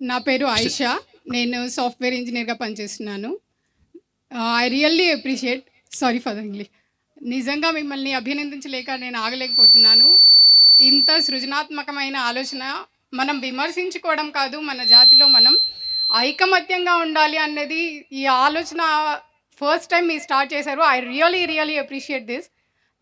నా పేరు ఆయిషా నేను సాఫ్ట్వేర్ ఇంజనీర్గా పనిచేస్తున్నాను. I really appreciate sorry for English. నిజంగా మిమ్మల్ని అభినందించలేక నేను ఆగలేకపోతున్నాను. ఇంత సృజనాత్మకమైన ఆలోచన మనం విమర్శించుకోవడం కాదు మన జాతిలో మనం ఐకమత్యంగా ఉండాలి అన్నది ఈ ఆలోచన ఫస్ట్ టైం మీరు స్టార్ట్ చేశారు. I really really appreciate this.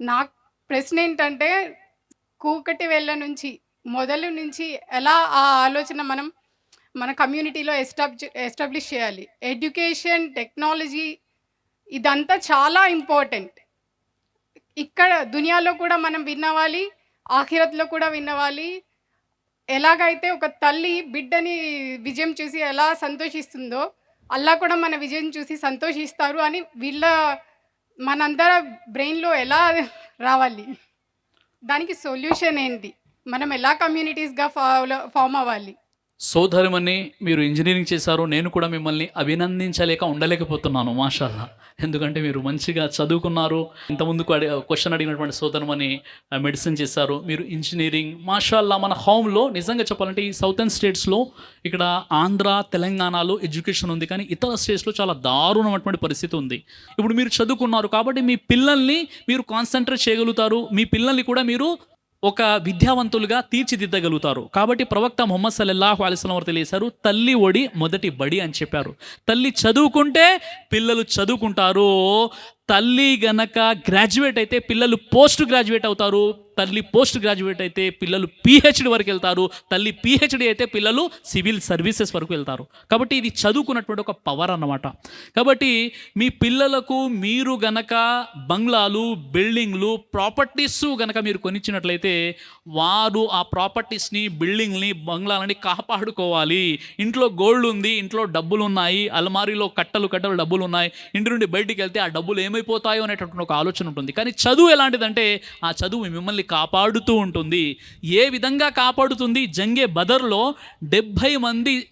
నా ప్రశ్న ఏంటంటే కూకటి వెళ్ళ నుంచి మొదలు నుంచి ఎలా ఆ ఆలోచన మనం మన కమ్యూనిటీలో ఎస్టాబ్లి ఎస్టాబ్లిష్ చేయాలి. ఎడ్యుకేషన్ టెక్నాలజీ ఇదంతా చాలా ఇంపార్టెంట్. ఇక్కడ దునియాలో కూడా మనం విన్నవాలి ఆఖిరత్లో కూడా విన్నవాలి. ఎలాగైతే ఒక తల్లి బిడ్డని విజయం చూసి ఎలా సంతోషిస్తుందో అలా కూడా మన విజయం చూసి సంతోషిస్తారు అని వీళ్ళ మనందర బ్రెయిన్లో ఎలా రావాలి? దానికి సొల్యూషన్ ఏంటి? మనం ఎలా కమ్యూనిటీస్గా ఫాలో ఫామ్ అవ్వాలి? సోదరిమని మీరు ఇంజనీరింగ్ చేశారు నేను కూడా మిమ్మల్ని అభినందించలేక ఉండలేకపోతున్నాను మాషాల్లా. ఎందుకంటే మీరు మంచిగా చదువుకున్నారు ఇంతకుముందుకు అడి క్వశ్చన్ అడిగినటువంటి సోదరమని మెడిసిన్ చేశారు. మీరు ఇంజనీరింగ్ మాషాల్లా మన హోమ్లో నిజంగా చెప్పాలంటే ఈ సౌతర్న్ స్టేట్స్లో ఇక్కడ ఆంధ్ర తెలంగాణలో ఎడ్యుకేషన్ ఉంది. కానీ ఇతర స్టేట్స్లో చాలా దారుణమైనటువంటి పరిస్థితి ఉంది. ఇప్పుడు మీరు చదువుకున్నారు కాబట్టి మీ పిల్లల్ని మీరు కాన్సన్ట్రేట్ చేయగలుగుతారు. మీ పిల్లల్ని కూడా మీరు ఒక విద్యావంతులుగా తీర్చిదిద్దగలుగుతారు. కాబట్టి ప్రవక్త మొహమ్మద్ సల్లల్లాహు అలిస్లం వారు తెలియసారు తల్లి ఒడి మొదటి బడి అని చెప్పారు. తల్లి చదువుకుంటే పిల్లలు చదువుకుంటారు. తల్లి గనక గ్రాడ్యుయేట్ అయితే పిల్లలు పోస్ట్ గ్రాడ్యుయేట్ అవుతారు తల్లి పోస్ట్ గ్రాడ్యుయేట్ అయితే పిల్లలు పిహెచ్డి వరకు వెళ్తారు తల్లి పిహెచ్డి అయితే పిల్లలు సివిల్ సర్వీసెస్ వరకు వెళ్తారు. కాబట్టి ఇది చదువుకున్నటువంటి ఒక పవర్ అన్నమాట. కాబట్టి మీ పిల్లలకు మీరు గనక బంగ్లాలు బిల్డింగ్లు ప్రాపర్టీస్ గనక మీరు కొనిచ్చినట్లయితే వారు ఆ ప్రాపర్టీస్ని బిల్డింగ్ని బంగ్లాలని కాపాడుకోవాలి. ఇంట్లో గోల్డ్ ఉంది ఇంట్లో డబ్బులు ఉన్నాయి అలమారీలో కట్టలు కట్టలు డబ్బులు ఉన్నాయి ఇంటి నుండి బయటికి వెళ్తే ఆ డబ్బులు ఏమైపోతాయో అనేటటువంటి ఒక ఆలోచన ఉంటుంది. కానీ చదువు ఎలాంటిదంటే ఆ చదువు మిమ్మల్ని కాపాడుతూ ఉంటుంది. ఏ విధంగా కాపాడుతుంది? జంగే బదర్లో డెబ్భై మంది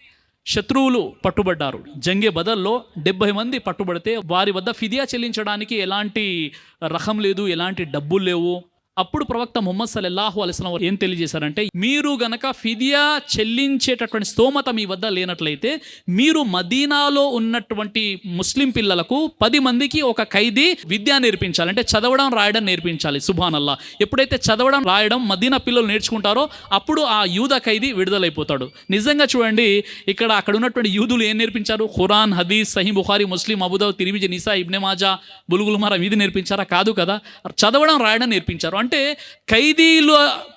శత్రువులు పట్టుబడ్డారు. జంగే బదల్లో డెబ్బై మంది పట్టుబడితే వారి వద్ద ఫిదియా చెల్లించడానికి ఎలాంటి రకం లేదు ఎలాంటి డబ్బులు లేవు. అప్పుడు ప్రవక్త ముహమ్మద్ సల్లల్లాహు అలిస్లం వారు ఏం తెలియజేశారంటే మీరు గనక ఫిదియా చెల్లించేటటువంటి స్తోమత మీ వద్ద లేనట్లయితే మీరు మదీనాలో ఉన్నటువంటి ముస్లిం పిల్లలకు పది మందికి ఒక ఖైదీ విద్య నేర్పించాలి. అంటే చదవడం రాయడం నేర్పించాలి. సుభానల్లా. ఎప్పుడైతే చదవడం రాయడం మదీనా పిల్లలు నేర్చుకుంటారో అప్పుడు ఆ యూద ఖైదీ విడుదలైపోతాడు. నిజంగా చూడండి ఇక్కడ అక్కడ ఉన్నటువంటి యూదులు ఏం నేర్పించారు? ఖురాన్ హదీస్ సహీ బుఖారి ముస్లిం అబుదావ్ తిరిమిజి నిసా ఇబ్నె మాజా బులుగులు మరా ఇది నేర్పించారా? కాదు కదా. చదవడం రాయడం నేర్పించారు. అంటే ఖైదీల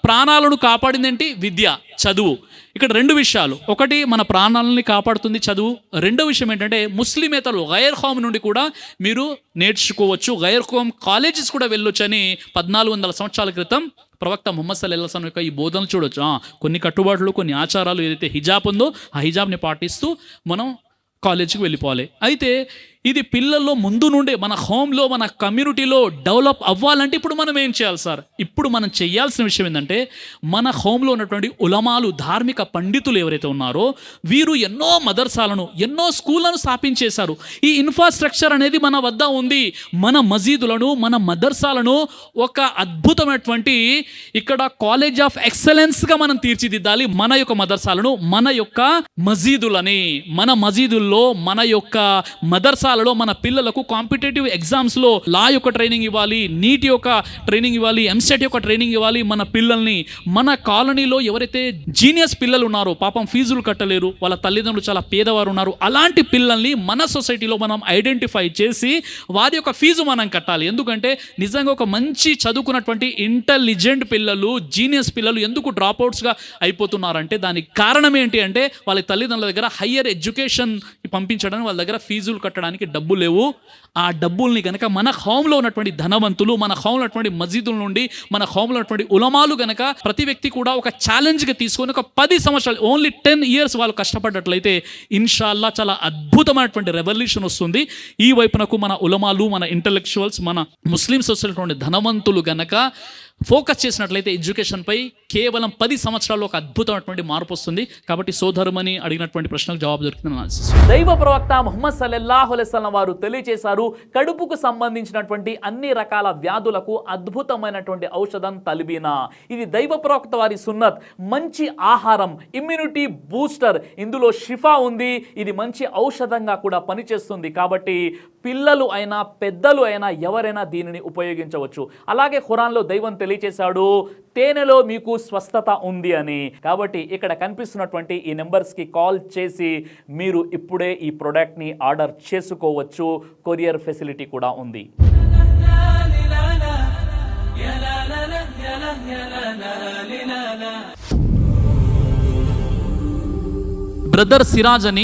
ప్రాణాలను కాపాడిందేంటి? విద్య చదువు. ఇక్కడ రెండు విషయాలు. ఒకటి మన ప్రాణాలని కాపాడుతుంది చదువు. రెండో విషయం ఏంటంటే ముస్లిమేతలు గైర్ హోమ్ నుండి కూడా మీరు నేర్చుకోవచ్చు. గైర్ హోమ్ కాలేజెస్ కూడా వెళ్ళొచ్చని పద్నాలుగు వందల సంవత్సరాల క్రితం ప్రవక్త ముహమ్మద్ సల్లాహం యొక్క ఈ బోధనలు చూడొచ్చు. కొన్ని కట్టుబాట్లు కొన్ని ఆచారాలు ఏదైతే హిజాబ్ ఉందో ఆ హిజాబ్ని పాటిస్తూ మనం కాలేజీకి వెళ్ళిపోవాలి. అయితే ఇది పిల్లల్లో ముందు నుండే మన హోమ్లో మన కమ్యూనిటీలో డెవలప్ అవ్వాలంటే ఇప్పుడు మనం ఏం చేయాలి సార్? ఇప్పుడు మనం చేయాల్సిన విషయం ఏంటంటే మన హోమ్లో ఉన్నటువంటి ఉలమాలు ధార్మిక పండితులు ఎవరైతే ఉన్నారో వీరు ఎన్నో మదర్సాలను ఎన్నో స్కూళ్ళను స్థాపించేశారు. ఈ ఇన్ఫ్రాస్ట్రక్చర్ అనేది మన వద్ద ఉంది. మన మసీదులను మన మదర్సాలను ఒక అద్భుతమైనటువంటి ఇక్కడ కాలేజ్ ఆఫ్ ఎక్సలెన్స్గా మనం తీర్చిదిద్దాలి మన యొక్క మదర్సాలను మన యొక్క మసీదులని మన మసీదుల్లో మన యొక్క మదర్సా పాఠశాలలో మన పిల్లలకు కాంపిటేటివ్ ఎగ్జామ్స్లో లా యొక్క ట్రైనింగ్ ఇవ్వాలి నీట్ యొక్క ట్రైనింగ్ ఇవ్వాలి ఎంసెట్ యొక్క ట్రైనింగ్ ఇవ్వాలి మన పిల్లల్ని. మన కాలనీలో ఎవరైతే జీనియస్ పిల్లలు ఉన్నారో పాపం ఫీజులు కట్టలేరు వాళ్ళ తల్లిదండ్రులు చాలా పేదవారు ఉన్నారు అలాంటి పిల్లల్ని మన సొసైటీలో మనం ఐడెంటిఫై చేసి వారి యొక్క ఫీజు మనం కట్టాలి. ఎందుకంటే నిజంగా ఒక మంచి చదువుకున్నటువంటి ఇంటెలిజెంట్ పిల్లలు జీనియస్ పిల్లలు ఎందుకు డ్రాప్అవుట్స్గా అయిపోతున్నారంటే దానికి కారణం ఏంటి అంటే వాళ్ళ తల్లిదండ్రుల దగ్గర హయ్యర్ ఎడ్యుకేషన్ పంపించడానికి వాళ్ళ దగ్గర ఫీజులు కట్టడానికి డబ్బు లేవు. ఆ డబ్బుల్ని కనుక మన హోమ్లో ఉన్నటువంటి ధనవంతులు మన హోమ్లో ఉన్నటువంటి మస్జిదుల నుండి మన హోమ్లో ఉన్నటువంటి ఉలమాలు కనుక ప్రతి వ్యక్తి కూడా ఒక ఛాలెంజ్గా తీసుకొని ఒక పది సంవత్సరాలు ఓన్లీ టెన్ ఇయర్స్ వాళ్ళు కష్టపడ్డట్లయితే ఇన్షాల్లా చాలా అద్భుతమైనటువంటి రెవల్యూషన్ వస్తుంది. ఈ వైపునకు మన ఉలమాలు మన ఇంటలెక్చువల్స్ మన ముస్లిం వచ్చినటువంటి ధనవంతులు గనక ఫోకస్ చేసినట్లయితే ఎడ్యుకేషన్పై కేవలం పది సంవత్సరాల్లో ఒక అద్భుతమైనటువంటి మార్పు వస్తుంది. కాబట్టి సోధర్మని అడిగినటువంటి ప్రశ్నకు జవాబు దొరికిందని దైవ ప్రవక్త ముహమ్మద్ సల్లెల్లాహులెస్లం వారు తెలియజేశారు కడుపుకు సంబంధించినటువంటి అన్ని రకాల వ్యాధులకు అద్భుతమైనటువంటి ఔషధం తలిబీనా. ఇది దైవ ప్రవక్త వారి సున్నత్. మంచి ఆహారం ఇమ్యూనిటీ బూస్టర్ ఇందులో షిఫా ఉంది. ఇది మంచి ఔషధంగా కూడా పనిచేస్తుంది. కాబట్టి పిల్లలు అయినా పెద్దలు అయినా ఎవరైనా దీనిని ఉపయోగించవచ్చు. అలాగే ఖురాన్లో దైవం తెలియచేశాడు. తేనెలో మీకు స్వస్థత ఉంది అని. కాబట్టి ఇక్కడ కనిపిస్తున్నటువంటి ఈ నెంబర్స్కి కాల్ చేసి మీరు ఇప్పుడే ఈ ప్రోడక్ట్ని ఆర్డర్ చేసుకోవచ్చు. కొరియర్ ఫెసిలిటీ కూడా ఉంది. బ్రదర్ సిరాజ్ అని